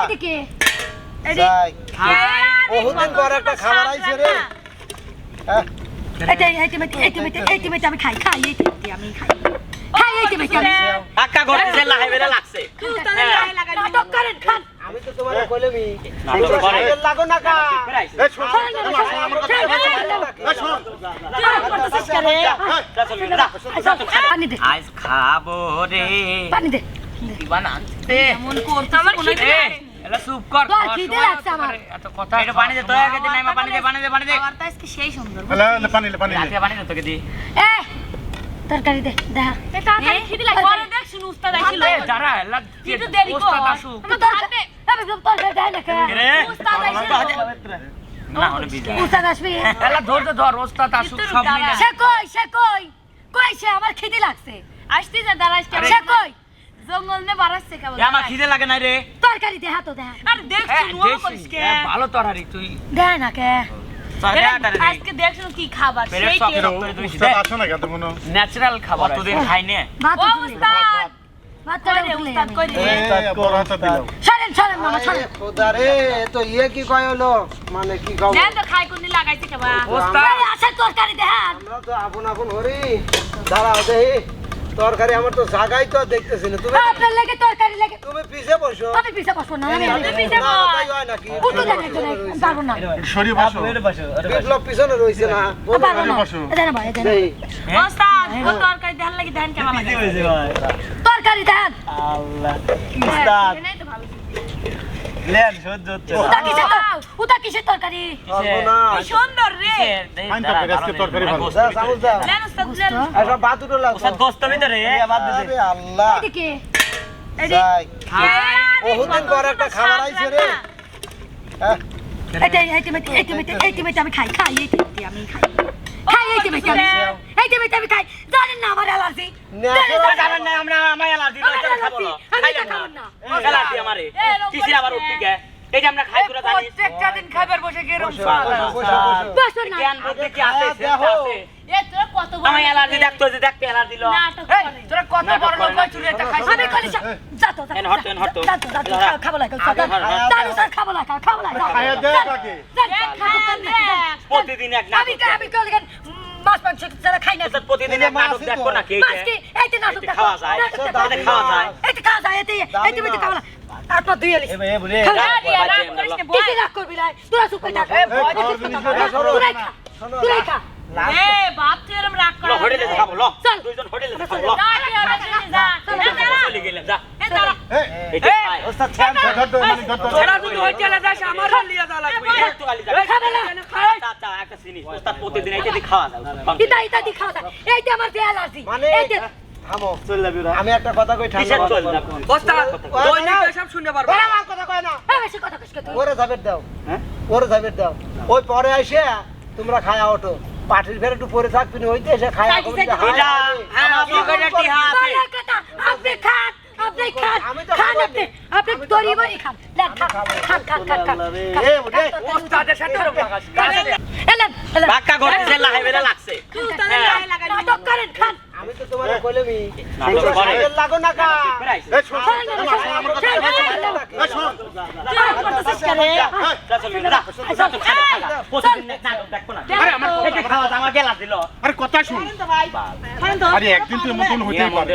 এদিকে যাই বহুদিন পর একটা খাবার আইছে রে হ্যাঁ, আমি খাই খাই আমি খাই আমি তো তোমারে কইলামই লাগো না কা এই শোন, আমার কথা আজ খাব রে পানি দে দিবান আনতে আমার খিদে এ, এলা চুপ কর খিদে লাগছে আমার। এত কথা এটা পানি দে তো দে নাইমা পানি দে পানি দে। পানি দে খাবারটা আজকে সেই সুন্দর লে, লে, পানি লে, পানি লে। পানি দে তোকে দি এ তরকারি দে দেখা। তাড়াতাড়ি খিদে লাগে পরে দেখ শুনু উস্তাদ আইছিল। এ দাঁড়া এলা একটু দেরি কর। ওস্তাদ আসুক। আমার তরকারি আমি সব তরকারি দেয় না কে উস্তাদ আইছিল। না হলে বিজা উস্তাদ আসবি। এলা ধরতে ধর ওস্তাদ আসুক সব মিলে। সে কই সে কই? কই সে? আমার খিদে লাগছে। আসতে যা দাঁড়াস কেমন সে কই? জঙ্গল নে বাড়াচ্ছে কেবল এ, আমার খিদে লাগে না রে। তরকারি দে হাতো দে আরে দেখ এ, শুনু দেশি, করিস কে? ভালো তরহারি তুই। দেয় না কে? দে আজকে খাবার সেই আসো না কেন? ন্যাচারাল খাবার কতদিন খাই নে? ভাত উস্তাদ! ভাত কই তোরে রে উঠলে উস্তাদ কই রে? এই, বড় হাতে দিলাম। সরেন সরেন মামা সরেন। খোদা রে তো ইয়ে কি কয় হলো? মানে কি কব? দেন তো খাই কোন লাগাইছে কেবা ওস্তাদ এই তরকারি দে আমরা তো আপন আপন হরি। দাঁড়াও তরকারি আমার তো জাগাই তো দেখতেছি না। তুমি আপনার লাগে তরকারি লাগে। তুমি পিছে বসো। আমি পিছে বসবো না আমি না, পিছে হয় নাকি? উঠে একজন পারব না। একটু বসো। বিপ্লব পিছনে রইছে না। বসো। বসো। জানা ভাই জানা ওস্তাদ ও তরকারি দেন লাগি দেন কেমন লাগে। তরকারি দেন উস্তাদ এনে তো ভালো উতা তর- উতা কিসের তরকারি কি সুন্দর রে আইন তরকারি, আজকে তরকারি ভালো। যা চামচ দাও দেন উস্তাদ আর সব বাত উঠো লাগো ওস্তাদ গোস্ত ভিতরে আরে আল্লাহ এদিকে যাই বহুদিন পর একটা খাবার আইছে রে হ্যাঁ, এটা এই টিমেতে এই টিমেতে এই টিমেতে আমি খাই খাই এই টিমেতে আমি খাই খাই এই টিমেতে আমি এই টিমেতে আমি খাই। জানেন না আমার অ্যালার্জি। জানেন না আমরা আমার অ্যালার্জি। আমার অ্যালার্জি আমি খাব না। অ্যালার্জি আমারে। কিসের আবার উঠবি কে? এই যে আমরা খাই করে জানি প্রত্যেকটা দিন খাবার বসে কি এরকম বসো। বসো না জ্ঞান বুদ্ধি কি আছে খায়া দেখো। এ তোরা কত বড় আমার অ্যালার্জি দেখতো যে দেখতে অ্যালার্জি লো নাটক করে তোরা কত বড় লোক হইছিস এটা খাইছ আমি কলি যা তো এন হট, এন হট তো। যা তো যা তো খা- খাব লাগা দাদু স্যার খাব লাগা খাব লাগা খাইয়া দে তাকে। প্রতিদিন এক আমি নাটক আমি কলি গান মাছ মাংস ছাড়া খাই না প্রতিদিন এক নাটক দেখো নাকি এই মাছ যে নাটক খাওয়া যায় খাওয়া যায় এইতে খাওয়া যায় এতে এইতে খাওয়া আপনার দুই এলিস কিসে রাগ করবি রে তোরা চুপ করে থাক তোরাই খা তোরাই খা এ বাপ তুই এরম রাগ লো হোটেলে খাব লো দুইজন হোটেলে খাব লো যা তুই ওরা শুনে যা যা চলে গেলাম যা এ দাঁড়া এই, ওস্তাদ ছাড় দাও। ধর মানে ধর তো। তোরা যদি হোটেলে যাস আমার লিয়া দাও লাগবে একটু আলি যা খাবে না আচ্ছা একটা জিনিস ওস্তাদ প্রতিদিন এইটা দিয়ে খাওয়া যায় ইতা ইতা দি খাওয়া যায় এইতে আমার যে অ্যালার্জি মানে থামো। আমি একটা কথা কই ঠান্ডা চল না। ওস্তাদ দৈনিক এসব শুনতে পারব ওরে আমার কথা কয় না। বেশি কথা কইছ তুই ওরে যাবের দাও। হ্যাঁ? ওরে যাবের দাও। ওই পরে আইসে তোমরা খায়া ওঠো পাটির ফের একটু পরে থাকবি না ওইতে এসে খায়া কবি যে হায় হায়। হ্যাঁ আছে। বালা কথা আপনি খান আপনি খান খান আপনি আপনি তরি বাড়ি খান। খান খান খান খান খান এ উঠে। ওস্তাদের সাথে এলেন এলেন। বাক্কা করতেছে লাহে বেলা লাগছে। নাটক করেন খান। আমি তো তোমারে কইলামই লাগো না কা এই, শোন, আমার কথা এই, শোন। যা চলে যা যা তো খাই খা প্রতিদিন নাটক দেখো না আরে আমার কথা শুন আরে একদিন তো এমন কোনো হতেই পারে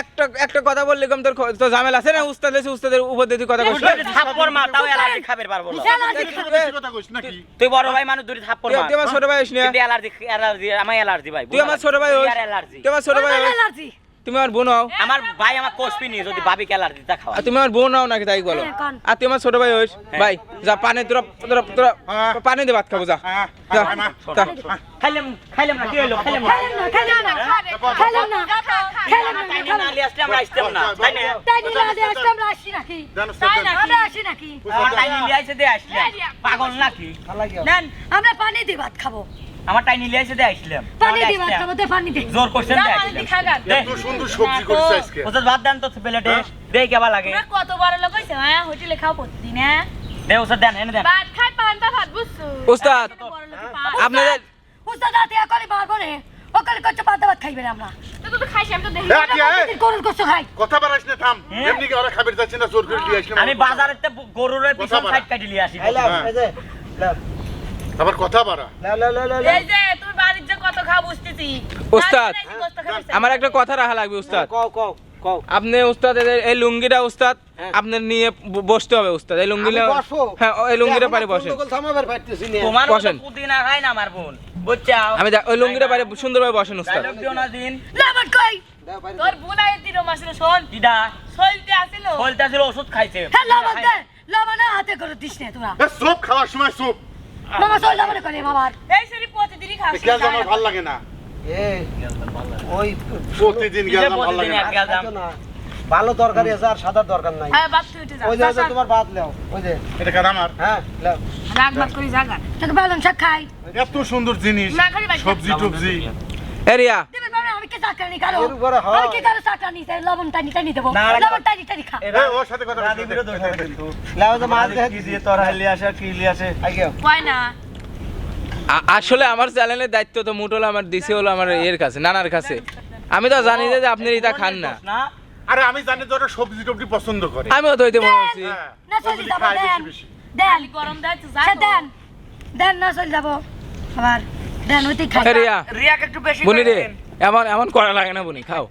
একটা একটা কথা বললি কম তোর তো ঝামেলা আছে না? উস্তাদ আছে উস্তাদের উপর দিয়ে তুই কথা কইস। থাপ্পড় মার তাও অ্যালার্জি খাবে পারব না। বেশি কথা কইছ নাকি? তুই বড় ভাই মানুষ দুটি থাপ্পড় মার। তুই আমার ছোট ভাই হইস না? তুই অ্যালার্জি অ্যালার্জি আমার অ্যালার্জি ভাই তুই আমার ছোট ভাই হইস? তুই আমার ছোট ভাই অ্যালার্জি তুমি আমার বোন হও। আমার ভাই আমার কোষপি নিয়ে যদি ভাবিকে অ্যালার্জি তা খাওয়া আর তুমি আমার বোন হও নাকি তাই বলো? হ্যাঁ, আর তুই আমার ছোট ভাই হইস ভাই যা পানি তোরা তোরা তোরা হ্যাঁ। পানি দে ভাত খাব যা। হ্যাঁ, যা হ্যাঁ, মা। যা। খাইলাম খাইলাম না কি হইল? খাইলাম না। খেলেন না খেলেন না খেলেন না তাই না। আলি আসলে আমরা আসতাম না। তাই না? তাই নিলে আজ আসলে আমরা আসি নাকি? তাই না আমরা আসি নাকি? আমার টাইম ইন্ডিয়া এসে দিয়ে আসলে পাগল নাকি? নেন। আমরা পানি দিয়ে ভাত খাব। আমার টাই নিলে এসে দিয়ে আইছিলাম পানি নাহলে দে ভাত আসতাম। খাব দে পানি দে। জোর করছেন দিয়ে পানি। এত সুন্দর সবজি করেছে আজকে। ওস্তাদ ভাত দেন তো প্লেটে। দে কেবা লাগে। তোমরা কত বড় লোক হইছে হ্যাঁ হোটেলে খাও প্রতিদিন হ্যাঁ? দে ওস্তাদ দেন এনে দেন। ভাত খাই পান্তা ভাত বুঝছ? পাত। আপনাদের উস্তাদ রাতে একলি মারবো রে ওকালে পান্তা ভাত খাইবে না আমরা। তো তুই তো খাইছি আমি তো দেখি? গরুর খাই কথা না থাম। হ্যাঁ? এমনি কি ওরা খাবার যাচ্ছে না জোর করে দিয়ে আসলাম। আমি বাজারেতে গরুর পিছন। সাইড কাটি লিয়ে আসি। আবার কথা বাড়া। লাও, লাও, লাও, লাও, লাও। এই যে তুমি বাড়ির যে কত খাও বুঝতেছি। ওস্তাদ, বাড়িতে এই গোস্ত খাবি আমার একটা কথা রাখা লাগবে উস্তাদ কও, কও, কও। আপনি উস্তাদ এই লুঙ্গিটা উস্তাদ হ্যাঁ। আপনার নিয়ে বসতে হবে উস্তাদ এই লুঙ্গিটা হ্যাঁ এই লুঙ্গিটা পারে আর বসেন। গন্ডগোল থামাবার পারতেছি না। তোমার বসেন। পুদিনা খাই না আমার বোন বুঝছাও? আমি ওই লুঙ্গিটা পারে সুন্দরভাবে বসেন উস্তাদ ডায়লগ দিও না দিন কই? তোর দাও। বুলাই দিল মাসির শোন। দিদা। সইতে আসিল। ছিল ওষুধ খাইছে। হ্যাঁ লবণ দে। লবণ হাতে করে দিস না তোরা। সব খাওয়ার সময় সব মামা চল লবণ করে মামার। এই সেরি প্রতিদিনই খাস গেল আমার ভালো লাগে না। এই, ওই প্রতিদিন গেল আমার ভালো লাগে না। ভালো দরকারি আছে আর সাদা দরকার নাই। হ্যাঁ বাপ তুই উঠে যা। ওই যে তোমার ভাত লাও ওই যে। এটা কার আমার? হ্যাঁ রাগ ভাত করি। জাগা তোকে শাক খাই। এত সুন্দর জিনিস সবজি টবজি। এরিয়া। চাকরি নি কারও এর উপরে হয়। আমি কি কারও লবণ টানি টানি দেবো। না। লবণ টানি টানি খা। এ, ওর সাথে কথা বলছি। লাও যে মাছ দেখে। কি দিয়ে তোর হাইলি আসে কি লি আসে? আগে কয় না। আ- আসলে আমার চ্যানেলের দায়িত্ব তো মুটল আমার দিছে হলো আমার এর কাছে নানার কাছে। আমি তো জানি যে যে আপনি এটা খান না। না আরে আমি জানি তো ওরা সবজি টবজি পছন্দ করে। আমিও তো হইতে মনে করছি হ্যাঁ, না চলি ওগুলি যাব খায় দেন। বেশি বেশি। দেন। খালি গরম দেয় তো যা সে দেন। দেন না চল যাব। আবার দেন ওইতে খাই। রিয়া। রিয়াক একটু বেশি বুনি রে। করেন। এমন এমন করা লাগে না বুনি খাও।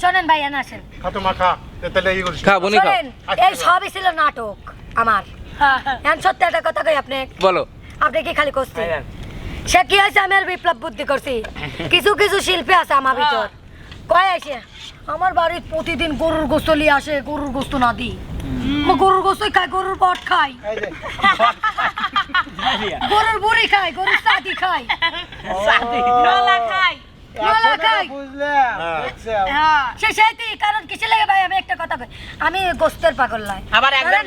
শোনেন ভাই এনে আসেন। খা তো মা খা তাহলে এই করিস। খা বুনি খাও এই সবই ছিল নাটক আমার। এখন সত্যি একটা কথা কই আপনি? বলো। আপনি কি খালি করছেন খাইবেন। সে কি হয়েছে আমি আর বিপ্লব বুদ্ধি করছি? কিছু কিছু শিল্পী আছে আমার ভিতর। কয় আসে? আমার বাড়ির প্রতিদিন গরুর গোস্ত লিয়ে আসে গরুর গোস্ত না দি গরুর গোস্ত খাই গরুর পট খাই। গরুর বুড়ি খাই গরুর সাদি খাই। নলা খাই। এটা হ্যাঁ। হ্যাঁ। সে সেইটি কারণ কিসে লাগে ভাই? আমি একটা কথা কই। আমি গোস্তের পাগল লাই আবার একজন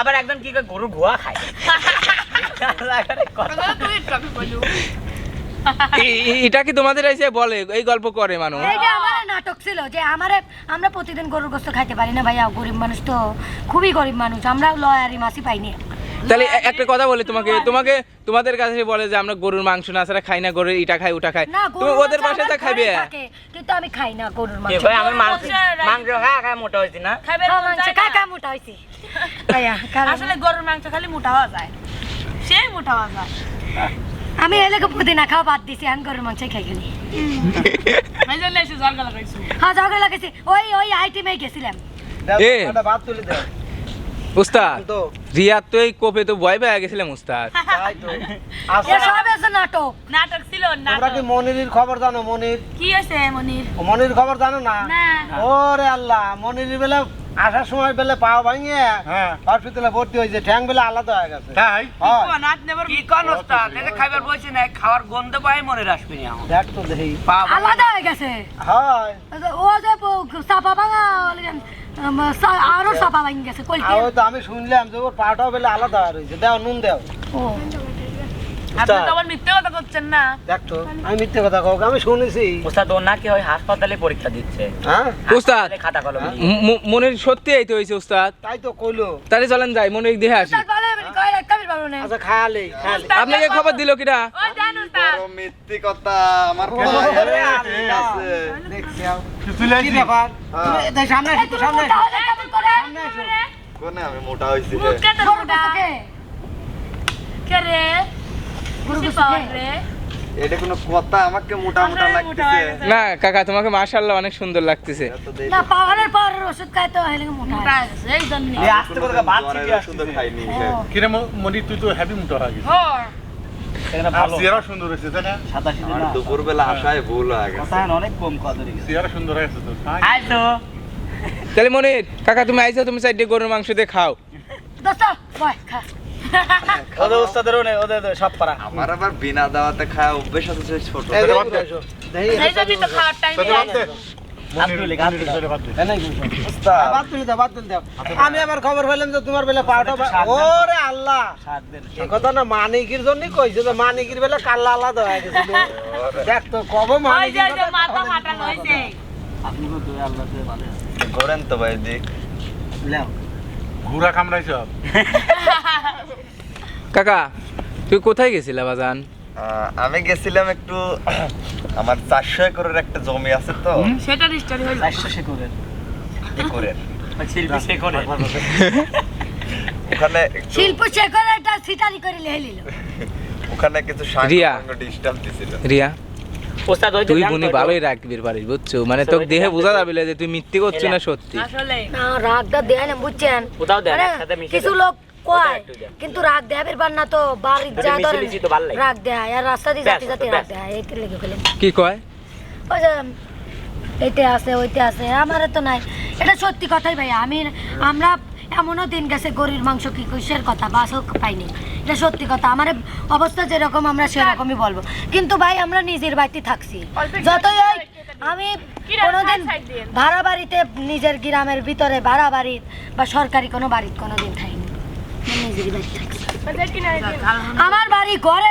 আবার একজন কি গরু ঘোয়া খায়। এটা কি তোমাদের এসে বলে? এই গল্প করে মানুষ। এইটা আমার নাটক ছিল যে আমারে আমরা প্রতিদিন গরুর গোস্ত খাইতে পারি না ভাইয়া। গরিব মানুষ তো খুবই গরিব মানুষ। আমরা লয়ারি মাসি পাইনি। তাহলে একটা কথা বলি তোমাকে। তোমাকে তোমাদের কাছে বলে যে আমরা গরুর মাংস না ছাড়া খাই না গরুর ইটা খাই ওটা খাই। তুমি ওদের মাংস বাসায় তা থাকে, কিন্তু আমি খাই না গরুর মাংস। কয় আমি মাংস মাংস- মাংস খায় খায় মোটা হইছি না? খাবে হ্যাঁ, মাংস খাই খাই মোটা হইছি ভাইয়া আসলে গরুর মাংস খালি মোটা হওয়া যায়। সেই মোটা হওয়া যায়। আমি এলাকা পুদিনা খাওয়া বাদ দিছি আমি গরুর মাংসই খাই গেলি এই জন্য এসে জল গালা খাইছো হ্যাঁ ঝগড়া লাগাইছি। ওই ওই আইটেমে গেছিলাম। এ। ভাত তুলে দাও। উস্তাদ রিয়াদ তো এই কোপে তো ভয় পেয়ে গেছিলাম উস্তাদ। তাই তো। এসব আছে নাটক। নাটক ছিল তোমরা কি মনির খবর জানো মনির? কি আছে মনির? মনির খবর জানো না? না। ওরে আল্লাহ মনির বেলা আসার সময় বেলে পাও ভাঙিয়ে হসপিটালে ভর্তি হয়েছে ঠ্যাং বেলে আলাদা হয়ে গেছে। তাই? হয়। কি কোন ওস্তাদ এটা খাইবার বসে না খাওয়ার গন্ধ পাই মনে রাখবি না দেখ তো দেখি। পা আলাদা হয়ে গেছে। হয়। ও যে চাপা ভাঙা ওলিগান, উম, চা- আরও সাপা ভাঙি গেছে কলকে আও তো আমি শুনলাম যে ওর পাটাও বেলে আলাদা হয়ে রয়েছে। দাও নুন দাও। ও। আপনি তো আবার মিথ্যে কথা করছেন না। দেখ আমি মিথ্যে কথা কাউকে আমি শুনেছি। ওস্তাদ ও নাকি ওই হাসপাতালে পরীক্ষা দিচ্ছে। হ্যাঁ? খাতা কলম মনির সত্যি এই তো হয়েছে উস্তাদ তাই তো কইলো। তাহলে চলেন যাই মনির দেখে আসি। আচ্ছা খায়ালে খায়ালে আপনাকে খবর দিল তা মিথ্যে কথা আমার এই সামনে সামনে করে। কোনে আমি মোটা হইছি রে? কে? রে। এটা কোনো কথা আমাকে মোটা মোটা হয়ে লাগতেছে না কাকা তোমাকে মাশাআল্লাহ অনেক সুন্দর লাগতেছে। না পাওয়ারের পর ওষুধ খাই তো হেলে মোটা মোটা হয়। হয়ে। গেছে, এই জন্য। আস্তে করে ভাত ওষুধও খাইনি কিরে মনি তুই তো হ্যাপি মুটো হয়ে গেছিস। হ্যাঁ। সুন্দর হয়েছে তাই না? আমার দুপুর বেলা আসায় ভুল হয়ে গেছে। অনেক কম কদরি চেহারা সুন্দর হয়েছে তো আই তো। তাহলে মনির কাকা তুমি আইছো তুমি সাইডে গরুর মাংস দিয়ে খাও। দোস্ত খা। ওদের ওস্তাদেরও নেই ওদের সব পারা আমার আবার বিনা দাওয়াতে খাওয়া অভ্যেস আছে ছোট। এই। দেখো। দেখি, জন্যই তো খাওয়ার টাইম আমি আমার খবর পেলাম যে তোমার বেলা পাওয়াটা ওরে আল্লাহ! কথা না মানিকির জন্যই কইছে যে মানিকির বেলা কাল্লা আলাদা হয়ে গেছিল দেখ তো কব ঘোরেন তো ভাই দিক। লেও। ঘুরা কামড়াইছ? কাকা তুই কোথায় গেছিলা বাজান? আমি গেছিলাম একটু আমার চারশো একরের একটা জমি আছে তো। স্টোরি হইল একরের। শিল্পী সে ওখানে শিল্প শেখর সিটারি করে লেলিল ওখানে কিছু রিয়া। ডিস্টার্ব দিছিল। রিয়া তুই বুনি ভালোই রাখবি পারিস বুঝছ? মানে তোকে দেখে বোঝা যাবে যে তুই মিথ্যে করছিস না সত্যি। আসলে না রাগটা দেয় না বুঝছেন? কিছু লোক কয়। কিন্তু রাগ দেয় না তো বাড়ির যদি যা লাগে। রাগ দেয় আর রাস্তা দিয়ে যাতে যাতে রাগ দেয় এই লেগে ফেলেন। কি কয়? ওই যে এইতে আছে ওইতে আছে আমারে তো নাই। এটা সত্যি কথাই ভাই আমি আমরা এমনও দিন গেছে গরির মাংস কি কিসের কথা বাসও পাইনি। এটা সত্যি কথা আমার অবস্থা যেরকম আমরা সেরকমই বলব। কিন্তু ভাই আমরা নিজের বাড়িতে থাকছি। যতই ওই আমি কোনোদিন ভাড়া বাড়িতে নিজের গ্রামের ভিতরে ভাড়া বাড়ি বা সরকারি কোনো আমি নিজেরই বাড়িতে থাকছি আমার বাড়ি ঘরে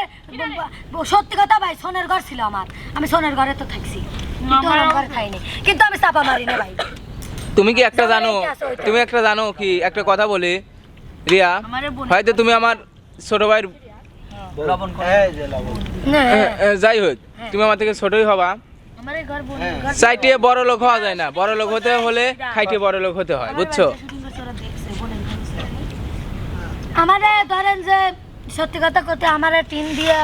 সত্যি কথা ভাই সোনের ঘর ছিল আমার। আমি সোনের ঘরে তো থাকছি। কিন্তু আমার ঘরে খাইনি। কিন্তু আমি চাপা মারি না ভাই। তুমি কি একটা জানো। তুমি একটা জানো কি? একটা কথা বলি। রিয়া হয়তো তুমি আমার ছোট ভাইয়ের এই যে লবণ। না, এ, এ, যাই হোক তুমি আমার থেকে ছোটই হবা। আমার এই ঘর বোন হ্যাঁ। ঘর চাইটে বড় লোক হওয়া যায় না। বড় লোক হতে হলে খাইটে বড় লোক হতে হয় বুঝছ? আমারে ধরেন যে সত্যি কথা করতে আমারে টিন দিয়ে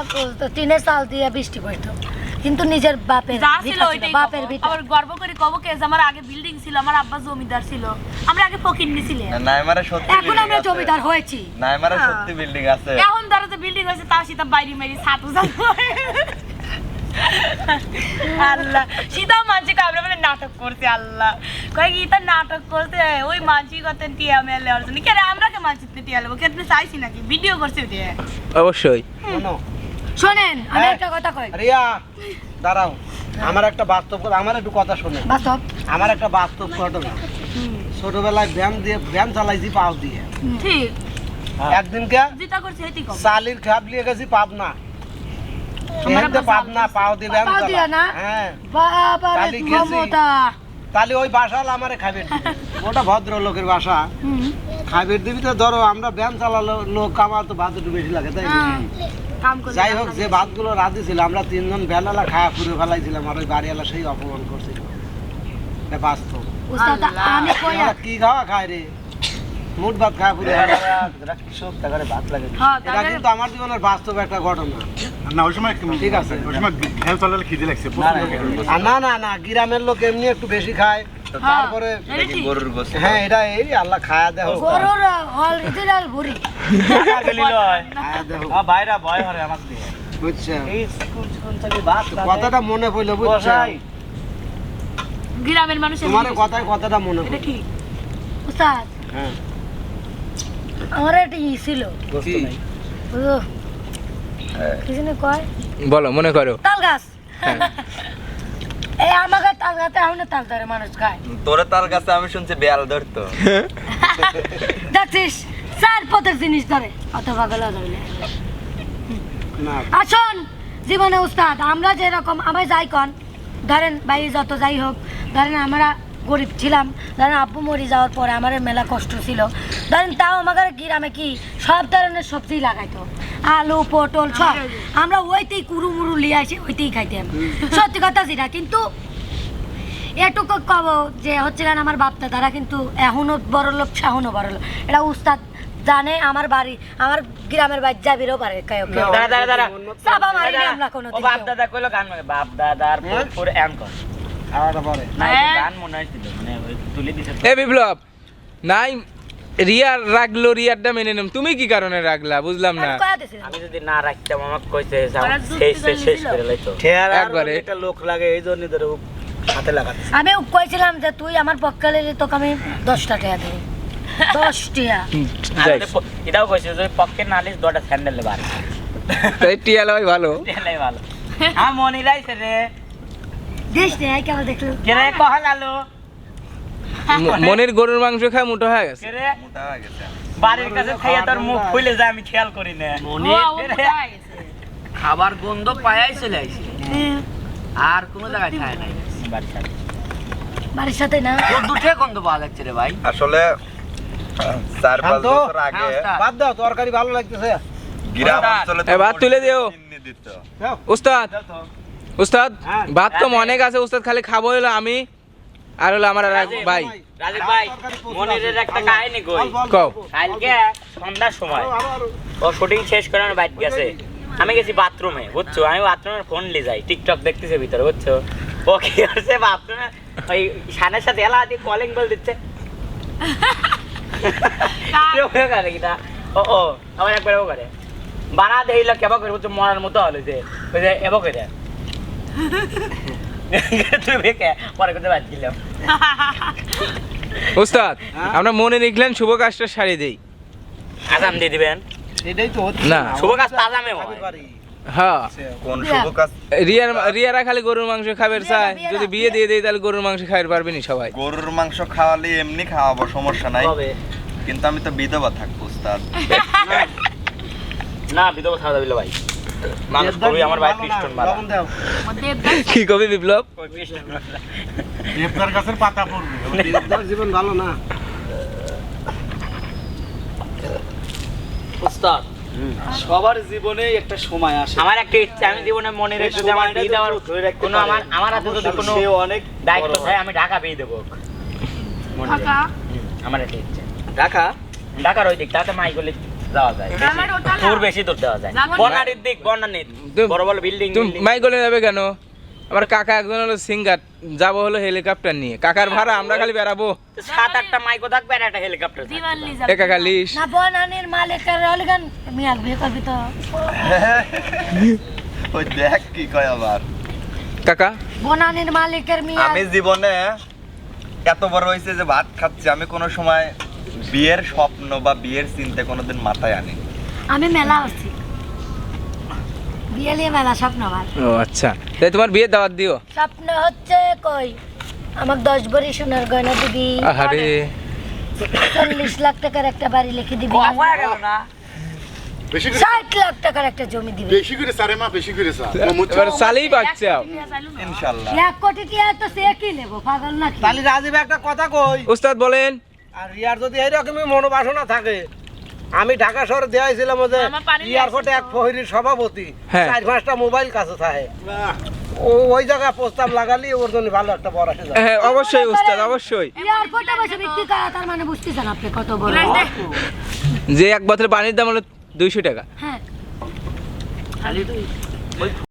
টিনের চাল দিয়ে বৃষ্টি পড়তো। কিন্তু নিজের বাপের বাপের ভিতর আবার গর্ব করে কব কে যে আমার আগে বিল্ডিং ছিল আমার আব্বা জমিদার ছিল। আমরা আগে ফকির না আমারে সত্যি এখন আমরা জমিদার হয়েছি। না আমারে সত্যি বিল্ডিং আছে। এখন ধরো যে বিল্ডিং হয়েছে তাও সীতা বাইরে মেরি ছাতু ছাতু আল্লাহ। সীতা কামড়ে বলে নাটক করছে আল্লাহ। নাটক করছে ওই মানছি কত টিয়া মেলে অর্জন কে আমরা কে মানছি টিয়া লেবো কে তুমি চাইছি নাকি? ভিডিও করছে ওটা অবশ্যই। শোনেন আমি হ্যাঁ। একটা কথা কই। রিয়া দাঁড়াও। আমার একটা বাস্তব কথা আমার একটু কথা শোনে বাস্তব? আমার একটা বাস্তব ঘটনা ছোটবেলায় ভ্যান দিয়ে ভ্যান চালাইছি পাও দিয়ে। ঠিক। একদিনকে যেটা করছে চালির খাপ লিয়ে গেছি পাবনা। পাবনা পাও। হ্যাঁ। বাবা তাহলে ওই বাসাল আমারে ওটা ভদ্র লোকের বাসা দিবি তো ধরো আমরা ভ্যান চালালো লোক তো ভাত একটু বেশি লাগে তাই করে যাই হোক যে ভাতগুলো রাঁধি ছিল আমরা তিনজন ভ্যানওয়ালা খায়া পুরো ফেলাইছিলাম আর ওই বাড়িওয়ালা সেই অপমান করছিল। বাস্তব। কি খাওয়া খায় রে? মুঠ ভাত খায় পুরো। হ্যাঁ। এটা কিন্তু আমার জীবনের বাস্তব একটা ঘটনা। না ওই সময় ঠিক আছে। ওই সময় খেল চালালে খিদে লাগছে না না না গ্রামের লোক এমনি একটু বেশি খায়। তারপরে গোস্ত। হ্যাঁ এটা এই আল্লাহ খায়া দেহ। গরুর অরিজিনাল ভুরি বাইরা ভয় হরে আমার বুঝছে। তো কথাটা মনে পড়ল বুঝছ? গ্রামের মানুষের তোমার কথায় কথাটা মনে এটা ঠিক উস্তাদ। হ্যাঁ। আমার একটা ই ছিল। কয়? বলো মনে করো। তাল গাছ হ্যাঁ। এই আমাকে তাল গাছে এখন তাল ধরে মানুষ খায় তোরে তার কাছে আমি শুনছি বেয়াল ধরতো। দেখছিস? চার পথের জিনিস ধরে। অত পাগল ধরলে না। আসুন জীবনে উস্তাদ আমরা যেরকম আমরা যাই কন ধরেন ভাই যত যাই হোক ধরেন আমরা গরিব ছিলাম। ধরেন আব্বু মরি যাওয়ার পরে আমার মেলা কষ্ট ছিল। ধরেন তাও আমাদের গ্রামে কি সব ধরনের সবজি লাগাইতো। আলু পটল সব। আমরা ওইতেই কুরু মুরু লিয়ে আসি ওইতেই খাইতাম। সত্যি কথা যেটা কিন্তু এটুকু কব যে হচ্ছে আমার বাপ দাদারা কিন্তু এখনও বড় লোক এখনও বড় লোক এটা উস্তাদ জানে আমার বাড়ি আমার গ্রামের বাড়ি যাবিরও পারে দাঁড়া চাপা মারিনি আমরা কোনোদিন বাপ দাদা কইলো গান মানে বাপ দাদার? পুরো এম হ্যাঁ। মনে মানে এ বিপ্লব নাই রিয়ার রাখল রিয়ারটা মেনে নিলাম তুমি কি কারণে রাখলা বুঝলাম না। আমি যদি না রাখতাম আমাকে কইছে শেষ শেষ করে লাইতো একবারে। লোক লাগে এই জন্য ধরে হাতে লাগাতে আমি কইছিলাম যে তুই আমার পক্ষে লেলে তোকে আমি দশটা টাকা দেবো। দশ টাকা এটাও কইছে যে পকেট নালিশ দুটা স্যান্ডেল বার তাই টিয়াল ভাই ভালো। এলাই ভালো। হ্যাঁ মনি রাইছে রে। মনের গরুর মাংস খায় মোটা হয়ে গেছে। কেরে মোটা হয়ে গেছে। বাড়ির কাছে খাইয়া তোর মুখ খুলে যায় আমি খেয়াল করি না। খাবার গন্ধ পায়াই চলে আইছে। আর কোনো জায়গায় খায় নাই। বাড়ির সাথে। না। দুটো গন্ধ পাওয়া যাচ্ছে রে ভাই। আসলে চার পাঁচ বছর আগে হ্যাঁ, বাদ দাও তরকারি ভালো লাগতেছে। গ্রাম অঞ্চলে তুলে দিও। উস্তাদ। দাও তো। উস্তাদ হ্যাঁ। ভাত তো অনেক আছে উস্তাদ খালি খাব হলো আমি। আর হলো আমার ভাই। রাজীব ভাই মনিরের একটা কাহিনী কই? কও। কালকে সন্ধ্যার সময়। ও শুটিং শেষ করে আমার বাইক গেছে। আমি গেছি বাথরুমে বুঝছ? আমি বাথরুমে ফোন নিয়ে যাই টিকটক দেখতেছে ভিতরে বুঝছ? ও কি করছে বাথরুমে? ওই সানের সাথে এলা দিয়ে কলিং বেল দিচ্ছে? ও ও আবার একবার ও করে। বানা দেইল কেবা করে বুঝছ? মরার মতো হলো যে ওই যে এব করে। তুই পরে করতে বাদ দিলাম উস্তাদ আমরা মনে লিখলেন শুভ কাজটা সারি দেই। আজাম দিয়ে দিবেন? এটাই তো না। শুভ কাজ তাজামে হয়। হ্যাঁ। কোন শুভ কাজ? রিয়ার রিয়ারা খালি গরুর মাংস চায় যদি বিয়ে দিয়ে দেই তাহলে গরুর মাংস খাইতে পারবে নি সবাই। গরুর মাংস খাওয়ালে এমনি খাওয়াবো সমস্যা নাই। কিন্তু আমি তো বিধবা থাকব উস্তাদ না বিধবা খাওয়া দাবিল ভাই। মানুষ কবি আমার ভাই খ্রিস্টান মারা কি কবি বিপ্লব? দেবদার গাছের পাতা পড়বে। তোর জীবন ভালো না। উস্তাদ সবার জীবনে একটা সময় আসে। আমার একটা ইচ্ছা আমি জীবনে মনে রেখে যে আমার বিয়ে দেওয়ার কোনো আমার আমার হাতে যদি কোনো সে অনেক দায়িত্ব থাকে আমি ঢাকা বিয়ে দেবো। আমার একটা ইচ্ছা। ঢাকা ঢাকার ওই দিক তাতে মাই গলি যাওয়া যায় আমার দূর বেশি দূর দেওয়া যায়। জানো দিক বর্ণানীর তুমি- বড় বড় বিল্ডিং তুমি মাইকলে যাবে কেন? আমার কাকা একজন হলো সিঙ্গার যাব হলো হেলিকপ্টার নিয়ে। কাকার ভাড়া আমরা খালি বেড়াবো। সাত আটটা মাইকো থাকবে আর একটা হেলিকপ্টার এ কাকা লিস না বনানির মালিকের অলগান মিয়াল বিয়ে করবি তো। ওই দেখ কি কয় আবার। কাকা? বনানির মালিকের মিয়াল আমি জীবনে এত বড় হয়েছে যে ভাত খাচ্ছি। আমি কোনো সময় বিয়ের স্বপ্ন বা বিয়ের চিন্তা কোনোদিন মাথায় আনি? আমি মেলা আছি। বিয়ে নিয়ে মেলা স্বপ্ন আমার। ও আচ্ছা। তাই তোমার বিয়ে দাওয়াত দিও। স্বপ্ন হচ্ছে কই? আমাকে দশ ভরি সোনার গয়না দিবি। আহারে। চল্লিশ লাখ টাকার একটা বাড়ি লিখে দিবি। কম গেল না? ষাট লাখ টাকার একটা জমি দিবি। বেশি করে সারে মা বেশি করে এবার চালেই বাচ্চাও ইনশাল্লাহ। এক কোটি টিয়া তো সে কি নেব পাগল নাকি? তাহলে রাজীব একটা কথা কই? উস্তাদ বলেন। আর রিয়ার যদি এইরকমই মনোবাসনা থাকে আমি ঢাকা শহরে দেওয়াইছিলাম আমার এয়ারপোর্টে এক ফহিরির সভাপতি হ্যাঁ। চার পাঁচটা মোবাইল কাছে থাকে। ও ওই জায়গায় প্রস্তাব লাগালি ওর জন্য ভালো একটা বড় আসে হ্যাঁ অবশ্যই উস্তাদ অবশ্যই। এয়ারপোর্টে বসে বিক্রি করা তার মানে বুঝতেছেন আপনি কত বড়। যে এক বোতল পানির দাম হলো দুইশো টাকা। হ্যাঁ।